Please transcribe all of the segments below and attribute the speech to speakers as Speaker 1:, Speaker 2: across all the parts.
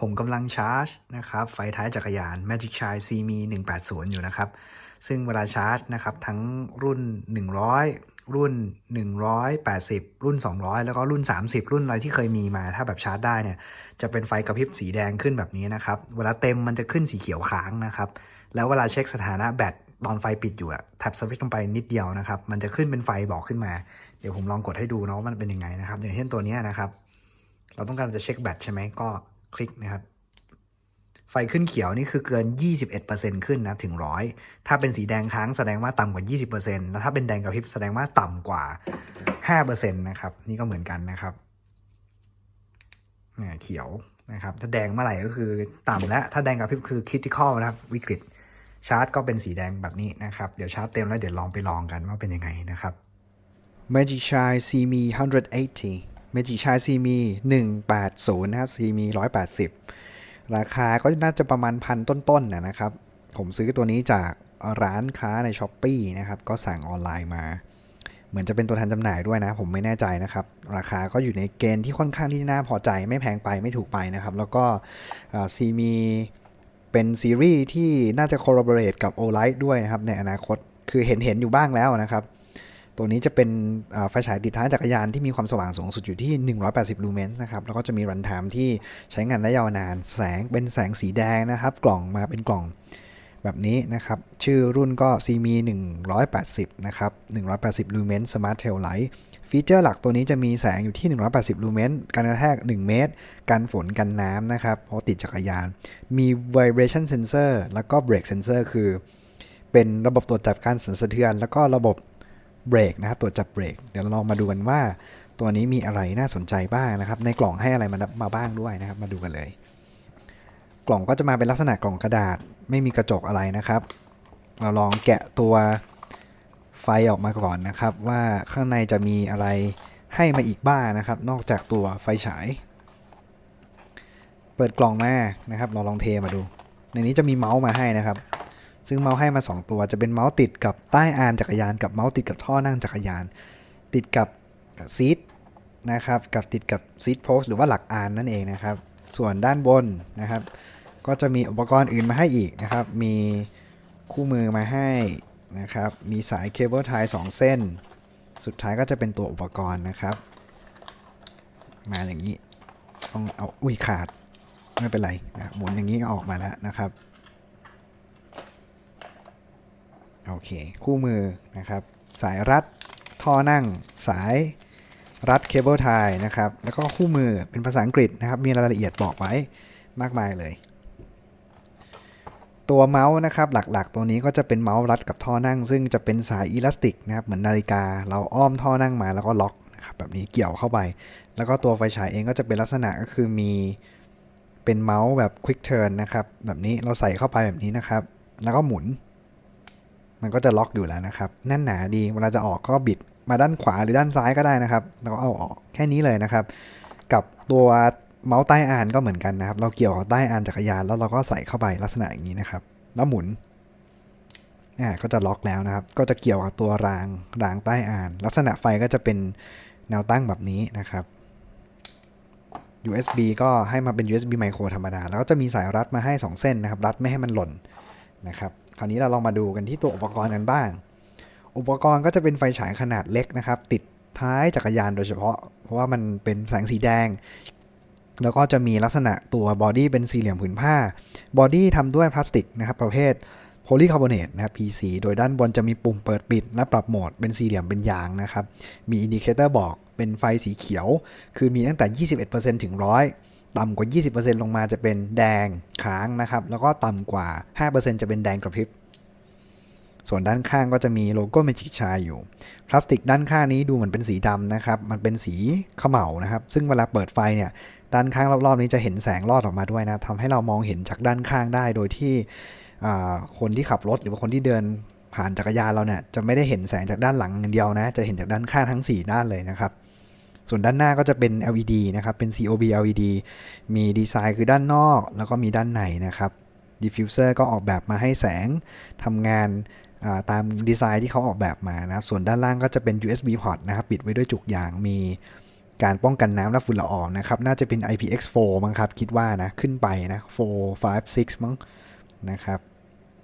Speaker 1: ผมกำลังชาร์จนะครับไฟท้ายจักรยาน Magic Shine CMe 180 อยู่นะครับ ซึ่งเวลาชาร์จนะครับทั้งรุ่น 100 รุ่น 180 รุ่น 200 แล้วก็รุ่น 30 รุ่นอะไรที่เคยมีมาถ้าแบบชาร์จได้เนี่ยจะเป็นไฟกระพริบสีแดงขึ้นแบบนี้นะครับ เวลาเต็มมันจะขึ้นสีเขียวค้างนะครับ แล้วเวลาเช็คสถานะแบตตอนไฟปิดอยู่อะแท็บสวิตช์ลงไปนิดเดียวนะครับ มันจะขึ้นเป็นไฟบอกขึ้นมา เดี๋ยวผมลองกดให้ดูเนาะว่ามันเป็นยังไงนะครับอย่างเช่นตัวนี้นะครับ เราต้องการจะเช็คแบตใช่ไหมก็ คลิกนะครับ ไฟขึ้นเขียวนี่คือเกิน 21%ขึ้นนะถึง100ถ้าเป็นสีแดงค้างแสดงว่าต่ำกว่า 20%แล้วถ้าเป็นแดงกระพริบแสดงว่าต่ำกว่า 5%นะครับ นี่ก็เหมือนกันนะครับเนี่เขียวนะครับ ถ้าแดงเมื่อไหร่ก็คือต่ำแล้ว ถ้าแดงกระพริบคือคริติคอลนะครับ วิกฤตชาร์จก็เป็นสีแดงแบบนี้นะครับ เดี๋ยวชาร์จเต็มแล้วเดี๋ยวลองไปลองกันว่าเป็นยังไงนะครับ Magic Shine CMe 180 Magic Shine CMe 180 นะครับ CMe 180 ราคาก็น่าจะประมาณพันต้นๆนะนะครับ ผมซื้อตัวนี้จากร้านค้าใน s h อ p e e นะครับ ก็สั่งออนไลน์มา เหมือนจะเป็นตัวแทนจำหน่ายด้วยนะ ผมไม่แน่ใจนะครับ ราคาก็อยู่ในเกณฑ์ที่ค่อนข้างที่น่าพอใจไม่แพงไปไม่ถูกไปนะครับ แล้วก็ซีมีเป็นซีรีส์ที่น่าจะ collaborate กับ o l i g h t ด้วยนะครับในอนาคตคือเห็นเห็นอยู่บ้างแล้วนะครับ ตัวนี้จะเป็นไฟฉายติดท้ายจักรยานที่มีความสว่างสูงสุดอยู่ที่ 180 ลูเมนส์นะครับ แล้วก็จะมีรันไทม์ที่ใช้งานได้ยาวนาน แสงเป็นแสงสีแดงนะครับ กล่องมาเป็นกล่องแบบนี้นะครับ ชื่อรุ่นก็ CME 180 นะครับ 180 ลูเมน Smart Tail Light ฟีเจอร์หลักตัวนี้จะมีแสงอยู่ที่ 180 ลูเมน การกระแทก 1 เมตร กันฝนกันน้ำนะครับ เพราะติดจักรยาน มี vibration sensor แล้วก็ brake sensor คือ เป็นระบบตรวจจับการสั่นสะเทือน แล้วก็ระบบ เบรกนะครับตรวจจับเบรกเดี๋ยวเราลองมาดูกันว่าตัวนี้มีอะไรน่าสนใจบ้างนะครับ ในกล่องให้อะไรมามาบ้างด้วยนะครับ มาดูกันเลย กล่องก็จะมาเป็นลักษณะกล่องกระดาษ ไม่มีกระจกอะไรนะครับ เราลองแกะตัวไฟออกมาก่อนนะครับ ว่าข้างในจะมีอะไรให้มาอีกบ้างนะครับ นอกจากตัวไฟฉาย เปิดกล่องมานะครับ เราลองเทมาดู ในนี้จะมีเมาส์มาให้นะครับ ซึ่งเมาส์ให้มา 2 ตัว จะเป็นเมาส์ติดกับใต้อานจักรยาน กับเมาส์ติดกับท่อนั่งจักรยาน ติดกับซีทนะครับกับติดกับซีทโพสหรือว่าหลักอานนั่นเองนะครับ ส่วนด้านบนนะครับ ก็จะมีอุปกรณ์อื่นมาให้อีกนะครับ มีคู่มือมาให้นะครับ มีสายเคเบิลไทย2เส้น สุดท้ายก็จะเป็นตัวอุปกรณ์นะครับ มาอย่างนี้ต้องเอาอุ้ยขาดไม่เป็นไรนะหมุนอย่างนี้ก็ออกมาแล้วนะครับ โอเค คู่มือนะครับ สายรัดท่อนั่ง สายรัดเคเบิลไทยนะครับ แล้วก็คู่มือเป็นภาษาอังกฤษนะครับ มีรายละเอียดบอกไว้มากมายเลย ตัวเมาส์นะครับ หลักๆ ตัวนี้ก็จะเป็นเมาส์รัดกับท่อนั่ง ซึ่งจะเป็นสายอิลาสติกนะครับ เหมือนนาฬิกา เราอ้อมท่อนั่งมาแล้วก็ล็อกนะครับ แบบนี้เกี่ยวเข้าไป แล้วก็ตัวไฟฉายเองก็จะเป็นลักษณะก็คือมีเป็นเมาส์แบบ quick turn นะครับ แบบนี้เราใส่เข้าไปแบบนี้นะครับ แล้วก็หมุน มันก็จะล็อกอยู่แล้วนะครับแน่นหนาดีเวลาจะออกก็บิดมาด้านขวาหรือด้านซ้ายก็ได้นะครับแล้วเอาออกแค่นี้เลยนะครับ กับตัวเมาส์ใต้อานก็เหมือนกันนะครับ เราเกี่ยวกับใต้อานจักรยานแล้วเราก็ใส่เข้าไปลักษณะอย่างนี้นะครับ แล้วหมุนอ่าก็จะล็อกแล้วนะครับ ก็จะเกี่ยวกับตัวรางรางใต้อาน ลักษณะไฟก็จะเป็นแนวตั้งแบบนี้นะครับ USB ก็ให้มาเป็น USB micro ธรรมดา แล้วก็จะมีสายรัดมาให้ 2 เส้นนะครับ รัดไม่ให้มันหล่นนะครับ คราวนี้เราลองมาดูกันที่ตัวอุปกรณ์กันบ้าง อุปกรณ์ก็จะเป็นไฟฉายขนาดเล็กนะครับ ติดท้ายจักรยานโดยเฉพาะ เพราะว่ามันเป็นแสงสีแดง แล้วก็จะมีลักษณะตัวบอดี้เป็นสี่เหลี่ยมผืนผ้า บอดี้ทำด้วยพลาสติกนะครับ ประเภทโพลีคาร์บอเนตนะครับ PC โดยด้านบนจะมีปุ่มเปิดปิด และปรับโหมดเป็นสี่เหลี่ยมเป็นยางนะครับ มีอินดิเคเตอร์บอกเป็นไฟสีเขียว คือมีตั้งแต่ 21%ถึง100 ต่ำกว่า 20%ลงมาจะเป็นแดงค้างนะครับ แล้วก็ต่ำกว่า 5%จะเป็นแดงกระพริบ ส่วนด้านข้างก็จะมีโลโก้เมจิกชายอยู่ พลาสติกด้านข้างนี้ดูเหมือนเป็นสีดำนะครับ มันเป็นสีขม่านะครับ ซึ่งเวลาเปิดไฟเนี่ยด้านข้างรอบๆนี้จะเห็นแสงลอดออกมาด้วยนะทำให้เรามองเห็นจากด้านข้างได้ โดยที่คนที่ขับรถหรือว่าคนที่เดินผ่านจักรยานเราเนี่ยจะไม่ได้เห็นแสงจากด้านหลังอย่างเดียวนะ จะเห็นจากด้านข้างทั้ง 4 ด้านเลยนะครับ ส่วนด้านหน้าก็จะเป็น LED นะครับ เป็น COB LED มีดีไซน์คือด้านนอก แล้วก็มีด้านในนะครับ diffuser ก็ออกแบบมาให้แสงทำงานาตามดีไซน์ที่เขาออกแบบมานะครับ ส่วนด้านล่างก็จะเป็น USB port นะครับ ปิดไว้ด้วยจุกยาง มีการป้องกันน้ำและฝุ่นละอองนะครับ น่าจะเป็น IPX4 มั้งครับ คิดว่านะ ขึ้นไปนะ 4 5 6 มั้งนะครับ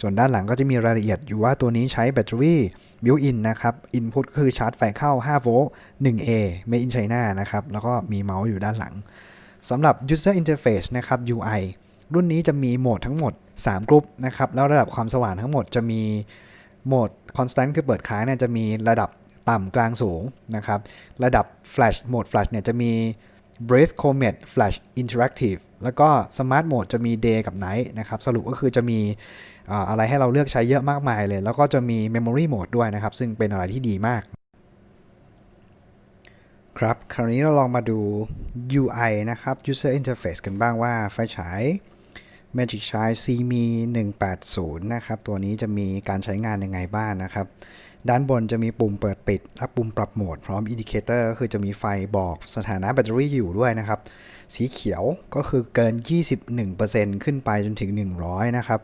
Speaker 1: ส่วนด้านหลังก็จะมีรายละเอียดอยู่ว่าตัวนี้ใช้แบตเตอรี่ built-in นะครับ input ก็คือชาร์จไฟเข้า 5 โวลต์ 1A made in China นะครับ แล้วก็มีเมาส์อยู่ด้านหลังสำหรับ user interface นะครับ UI รุ่นนี้จะมีโหมดทั้งหมด 3กรุ๊ปนะครับ แล้วระดับความสว่างทั้งหมดจะมีโหมด constant คือเปิดค้างเนี่ยจะมีระดับต่ำกลางสูงนะครับ ระดับ flash โหมด flash เนี่ยจะมี breath comet flash interactive แล้วก็ smart mode จะมี day กับ night นะครับ สรุปก็คือจะมีอะไรให้เราเลือกใช้เยอะมากมายเลย แล้วก็จะมี memory mode ด้วยนะครับ ซึ่งเป็นอะไรที่ดีมาก ครับ คราวนี้เราลองมาดู UI นะครับ user interface กันบ้างว่าไฟฉาย Magic Shine CME 180 นะครับ ตัวนี้จะมีการใช้งานยังไงบ้างนะครับ ด้านบนจะมีปุ่มเปิดปิด และปุ่มปรับโหมดพร้อมอินดิเคเตอร์ก็คือจะมีไฟบอกสถานะแบตเตอรี่อยู่ด้วยนะครับ สีเขียวก็คือเกิน 21%ขึ้นไปจนถึง 100 นะครับ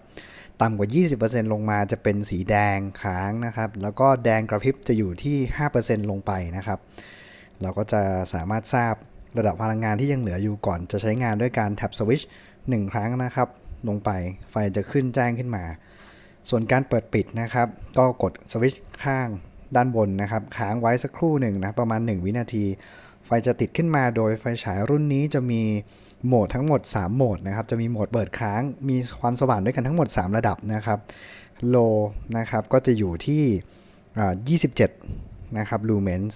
Speaker 1: ต่ำกว่า 20%ลงมาจะเป็นสีแดงค้างนะครับ แล้วก็แดงกระพริบจะอยู่ที่ 5%ลงไปนะครับ เราก็จะสามารถทราบระดับพลังงานที่ยังเหลืออยู่ก่อนจะใช้งานด้วยการแท็บสวิตช์1ครั้งนะครับ ลงไปไฟจะขึ้นแจ้งขึ้นมา ส่วนการเปิดปิดนะครับ ก็กดสวิตช์ข้างด้านบนนะครับ ค้างไว้สักครู่หนึ่งนะประมาณ 1 วินาที ไฟจะติดขึ้นมาโดยไฟฉายรุ่นนี้จะมีโหมดทั้งหมด 3 โหมดนะครับ จะมีโหมดเปิดค้าง มีความสว่างด้วยกันทั้งหมด 3 ระดับนะครับ low นะครับก็จะอยู่ที่อ่า27 นะครับ lumens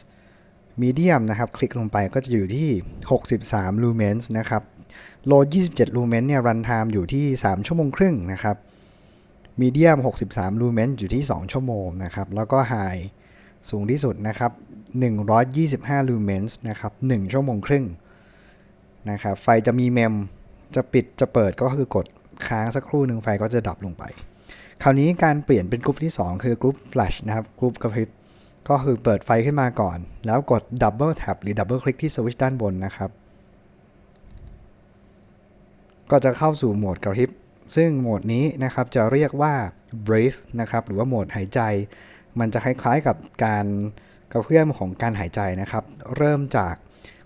Speaker 1: medium นะครับ คลิกลงไปก็จะอยู่ที่ 63 lumens นะครับ low 27 lumens เนี่ย run time อยู่ที่ 3 ชั่วโมงครึ่งนะครับ medium 63 lumens อยู่ที่ 2 ชั่วโมงนะครับ แล้วก็ high สูงที่สุดนะครับ 125 lumens นะครับ 1 ชั่วโมงครึ่งนะครับ ไฟจะมีเมม จะปิด จะเปิดก็คือกดค้างสักครู่หนึ่งไฟก็จะดับลงไป คราวนี้การเปลี่ยนเป็นกรุ๊ปที่ 2 คือกรุ๊ป flash นะครับ กรุ๊ปกระพริบ ก็คือเปิดไฟขึ้นมาก่อน แล้วกด Double Tap หรือ Double Click ที่สวิตช์ด้านบนนะครับ ก็จะเข้าสู่โหมดกระพริบ ซึ่งโหมดนี้นะครับจะเรียกว่า breathe นะครับหรือว่าโหมดหายใจ มันจะคล้ายๆกับการกระเพื่อมของการหายใจนะครับ เริ่มจาก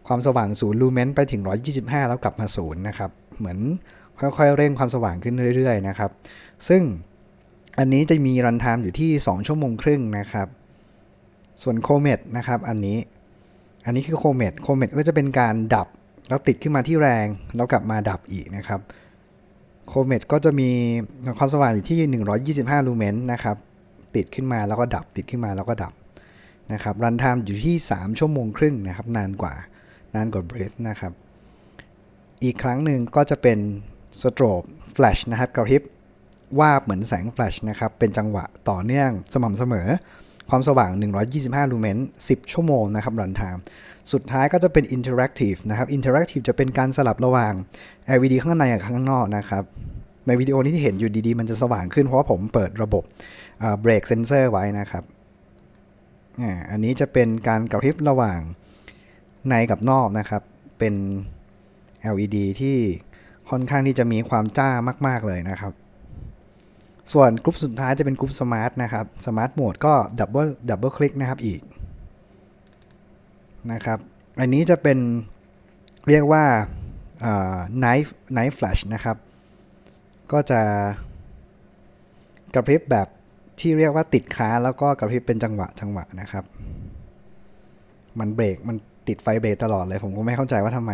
Speaker 1: ความสว่างศูนย์ลูเมนไปถึง 125 แล้วกลับมาศูนย์นะครับ เหมือนค่อยๆ เร่งความสว่างขึ้นเรื่อยๆนะครับ ซึ่งอันนี้จะมีรันไทม์อยู่ที่ 2 ชั่วโมงครึ่งนะครับ ส่วนโคเมตนะครับอันนี้ อันนี้คือโคเมตโคเมตก็จะเป็นการดับแล้วติดขึ้นมาที่แรง แล้วกลับมาดับอีกนะครับ โคเมตก็จะมีความสว่างอยู่ที่ 125 ลูเมนนะครับ ติดขึ้นมาแล้วก็ดับ ติดขึ้นมาแล้วก็ดับนะครับ รันไทม์อยู่ที่ 3 ชั่วโมงครึ่งนะครับ นานกว่านานกว่าเบรสนะครับ อีกครั้งหนึ่งก็จะเป็นสโตรบแฟลชนะครับกระพริบว่าบเหมือนแสงแฟลชนะครับ เป็นจังหวะต่อเนื่องสม่ำเสมอ ความสว่าง 125 ลูเมน 10 ชั่วโมงนะครับรันไทม์สุดท้ายก็จะเป็น interactive นะครับ interactive จะเป็นการสลับระหว่าง LED ข้างในกับข้างนอกนะครับในวิดีโอนี้ที่เห็นอยู่ดีๆ มันจะสว่างขึ้นเพราะว่าผมเปิดระบบเบรกเซนเซอร์ไว้นะครับอันนี้จะเป็นการกระพริบระหว่างในกับนอกนะครับ เป็น LED ที่ค่อนข้างที่จะมีความจ้ามาก ๆ เลยนะครับ ส่วนกรุ๊ปสุดท้ายจะเป็นกรุ๊ปสมาร์ทนะครับสมาร์ทโหมดก็ดับเบิลดับเบิลคลิกนะครับอีกนะครับอันนี้จะเป็นเรียกว่าเอ่อ night night flash นะครับ ก็จะกระพริบแบบที่เรียกว่าติดค้างแล้วก็กระพริบเป็นจังหวะจังหวะนะครับ มันเบรกมันติดไฟเบรกตลอดเลย ผมก็ไม่เข้าใจว่าทำไม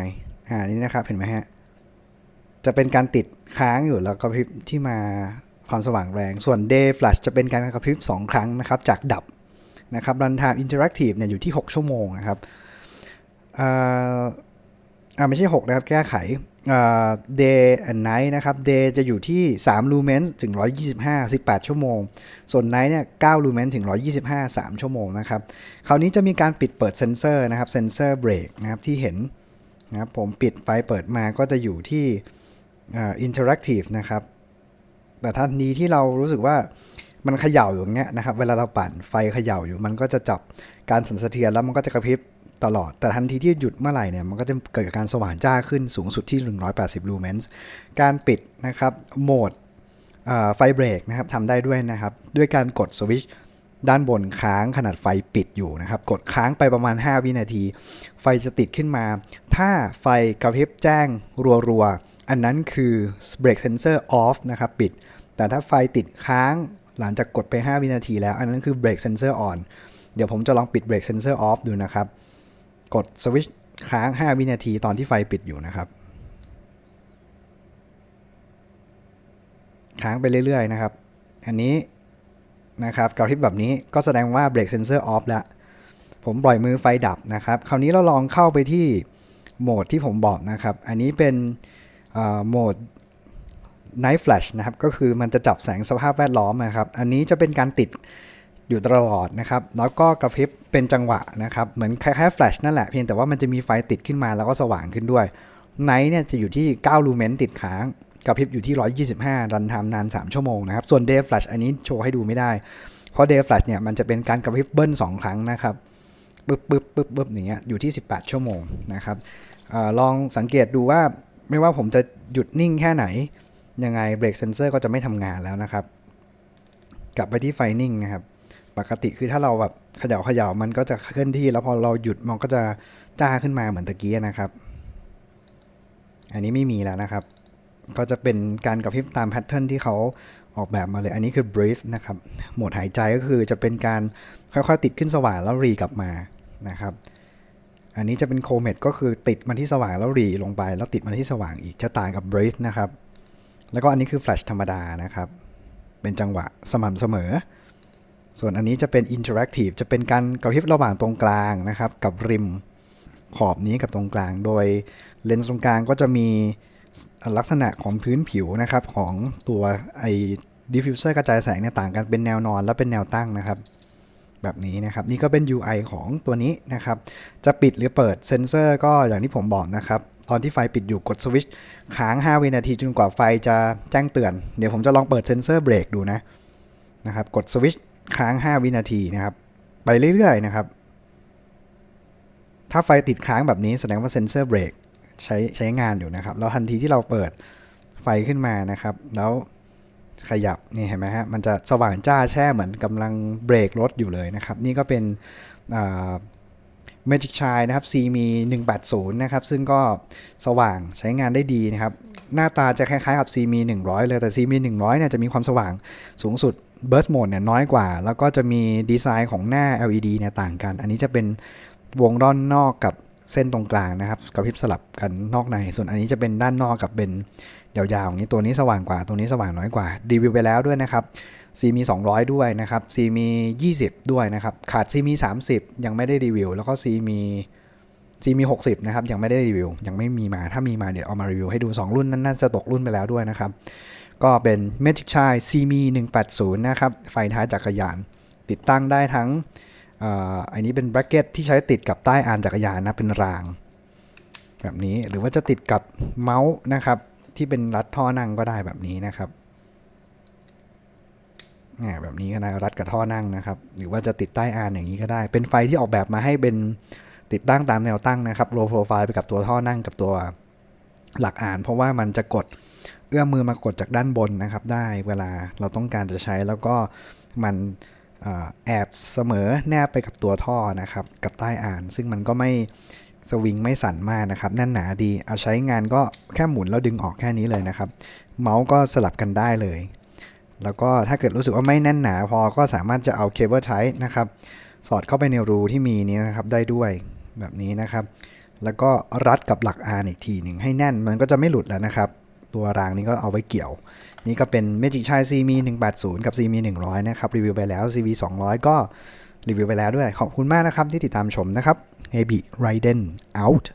Speaker 1: อ่านี่นะครับเห็นไหมฮะ จะเป็นการติดค้างอยู่แล้วกระพริบที่มา ความสว่างแรง ส่วน day flash จะเป็นการกระพริบ2 ครั้งนะครับจากดับนะครับ run time interactive เนี่ยอยู่ที่ 6 ชั่วโมงนะครับอ่าอ่าไม่ใช่ 6 นะครับ แก้ไขอ่า day and night นะครับ day จะอยู่ที่ 3 lumen ถึง 125 18 ชั่วโมง ส่วน night เนี่ย 9 lumen ถึง 125 3 ชั่วโมงนะครับ คราวนี้จะมีการปิดเปิดเซนเซอร์นะครับ เซนเซอร์เบรกนะครับที่เห็นนะครับผมปิดไฟเปิดมาก็จะอยู่ที่อ่า interactive นะครับ แต่ทันทีที่เรารู้สึกว่ามันเขย่าอยู่อย่างเงี้ยนะครับ เวลาเราปั่นไฟเขย่าอยู่ มันก็จะจับการสั่นสะเทือนแล้วมันก็จะกระพริบตลอด แต่ทันทีที่หยุดเมื่อไหร่เนี่ย มันก็จะเกิดการสว่างจ้าขึ้นสูงสุดที่ 180 ลูเมนส์ การปิดนะครับ โหมดไฟเบรกนะครับทำได้ด้วยนะครับ ด้วยการกดสวิตช์ด้านบนค้างขนาดไฟปิดอยู่นะครับ กดค้างไปประมาณ 5 วินาที ไฟจะติดขึ้นมา ถ้าไฟกระพริบแจ้งรัวๆ อันนั้นคือ brake sensor off นะครับปิด แต่ถ้าไฟติดค้างหลังจากกดไป 5 วินาทีแล้ว อันนั้นคือ brake sensor on เดี๋ยวผมจะลองปิด brake sensor off ดูนะครับ กดสวิตช์ค้าง 5 วินาทีตอนที่ไฟปิดอยู่นะครับ ค้างไปเรื่อย ๆ นะครับ อันนี้นะครับกระพริบแบบนี้ก็แสดงว่า brake sensor off แล้ว ผมปล่อยมือไฟดับนะครับ คราวนี้เราลองเข้าไปที่โหมดที่ผมบอกนะครับ อันนี้เป็น โหมด night flash นะครับ ก็คือมันจะจับแสงสภาพแวดล้อมนะครับ อันนี้จะเป็นการติดอยู่ตลอดนะครับ แล้วก็กระพริบเป็นจังหวะนะครับ เหมือนคล้ายๆ flash นั่นแหละ เพียงแต่ว่ามันจะมีไฟติดขึ้นมาแล้วก็สว่างขึ้นด้วย night เนี่ยจะอยู่ที่ 9 ลูเมนติดค้าง กระพริบอยู่ที่ 125 รันไทม์นาน 3 ชั่วโมงนะครับ ส่วน day flash อันนี้โชว์ให้ดูไม่ได้ เพราะ day flash เนี่ยมันจะเป็นการกระพริบเบิ้ล2 ครั้งนะครับ ปึ๊บปึ๊บปึ๊บปึ๊บอย่างเงี้ย อยู่ที่ 18 ชั่วโมงนะครับออลองสังเกตดูว่า ไม่ว่าผมจะหยุดนิ่งแค่ไหน ยังไงเบรกเซนเซอร์ก็จะไม่ทำงานแล้วนะครับ กลับไปที่ไฟนิ่งนะครับ ปกติคือถ้าเราแบบเขย่าเขย่ามันก็จะเคลื่อนที่ แล้วพอเราหยุดมันก็จะจ้าขึ้นมาเหมือนตะกี้นะครับ อันนี้ไม่มีแล้วนะครับ ก็จะเป็นการกระพริบตามแพทเทิร์นที่เขาออกแบบมาเลย อันนี้คือ breathe นะครับ โหมดหายใจก็คือจะเป็นการค่อยๆติดขึ้นสว่างแล้วรีกลับมานะครับ อันนี้จะเป็นโคเมดก็คือติดมาที่สว่างแล้วรีลงไป แล้วติดมาที่สว่างอีกจะต่างกับ breathe นะครับ แล้วก็อันนี้คือ flash ธรรมดานะครับ เป็นจังหวะสม่ำเสมอ ส่วนอันนี้จะเป็น interactive จะเป็นการกระพริบระหว่างตรงกลางนะครับ กับริมขอบนี้กับตรงกลาง โดยเลนส์ตรงกลางก็จะมีลักษณะของพื้นผิวนะครับของตัวไอ้ diffuser กระจายแสงเนี่ยต่างกันเป็นแนวนอนและเป็นแนวตั้งนะครับ แบบนี้นะครับ นี่ก็เป็น UI ของตัวนี้นะครับ จะปิดหรือเปิดเซนเซอร์ก็อย่างที่ผมบอกนะครับตอนที่ไฟปิดอยู่กดสวิตช์ค้าง 5 วินาทีจนกว่าไฟจะแจ้งเตือน เดี๋ยวผมจะลองเปิดเซนเซอร์เบรกดูนะนะครับ กดสวิตช์ค้าง 5 วินาทีนะครับ ไปเรื่อยๆนะครับ ถ้าไฟติดค้างแบบนี้แสดงว่าเซนเซอร์เบรกใช้ใช้งานอยู่นะครับ แล้วทันทีที่เราเปิดไฟขึ้นมานะครับ แล้ว ขยับนี่เห็นไหมฮะมันจะสว่างจ้าแช่เหมือนกำลังเบรกรถอยู่เลยนะครับ นี่ก็เป็นอ่า Magic Shine นะครับ C มี 180 นะครับ ซึ่งก็สว่างใช้งานได้ดีนะครับ หน้าตาจะคล้ายๆกับ C มี 100 เลยแต่ C มี 100 เนี่ยจะมีความสว่างสูงสุด Burst Mode เนี่ยน้อยกว่า แล้วก็จะมีดีไซน์ของหน้า LED เนี่ยต่างกัน อันนี้จะเป็นวงด้านนอกกับเส้นตรงกลางนะครับกระพริบสลับกันนอกใน ส่วนอันนี้จะเป็นด้านนอกกับเป็น ยาวๆอย่างนี้ตัวนี้สว่างกว่าตัวนี้สว่างน้อยกว่ารีวิวไปแล้วด้วยนะครับ C มี 200 ด้วยนะครับ C มี 20 ด้วยนะครับ ขาด C มี 30 ยังไม่ได้รีวิว แล้วก็ C มี C มี 60 นะครับ ยังไม่ได้รีวิว ยังไม่มีมา ถ้ามีมาเดี๋ยวเอามารีวิวให้ดู 2 รุ่นนั้นน่าจะตกรุ่นไปแล้วด้วยนะครับ ก็เป็น Magic Shine C มี 180 นะครับ ไฟท้ายจักรยาน ติดตั้งได้ทั้งอันนี้เป็นแบร c เก็ตที่ใช้ติดกับใต้อานจักรยานนะ เป็นราง แบบนี้ หรือว่าจะติดกับเมาส์นะครับ ที่เป็นรัดท่อนั่งก็ได้แบบนี้นะครับอ่แบบนี้ก็ได้รัดกับท่อนั่งนะครับ หรือว่าจะติดใต้อานอย่างนี้ก็ได้ เป็นไฟที่ออกแบบมาให้เป็นติดตั้งตามแนวตั้งนะครับโลโปรไฟล์ไปกับตัวท่อนั่งกับตัวหลักอาน เพราะว่ามันจะกดเอื้อมมือมากดจากด้านบนนะครับ ได้เวลาเราต้องการจะใช้แล้วก็มันอแอบเสมอแนบไปกับตัวท่อนะครับ กับใต้อาน ซึ่งมันก็ไม่ สวิงไม่สั่นมากนะครับแน่นหนาดีเอาใช้งานก็แค่หมุนแล้วดึงออกแค่นี้เลยนะครับ เมาส์ก็สลับกันได้เลย แล้วก็ถ้าเกิดรู้สึกว่าไม่แน่นหนาพอก็สามารถจะเอาเคเบิลไทป์นะครับสอดเข้าไปในรูที่มีนี้นะครับได้ด้วยแบบนี้นะครับ แล้วก็รัดกับหลักอานอีกทีหนึ่งให้แน่นมันก็จะไม่หลุดแล้วนะครับ ตัวรางนี้ก็เอาไว้เกี่ยว นี่ก็เป็น Magic Shine CMi 180 กับ CMi 100 นะครับ รีวิวไปแล้ว CV 200 ก็รีวิวไปแล้วด้วย ขอบคุณมากนะครับที่ติดตามชมนะครับ maybe Raiden out?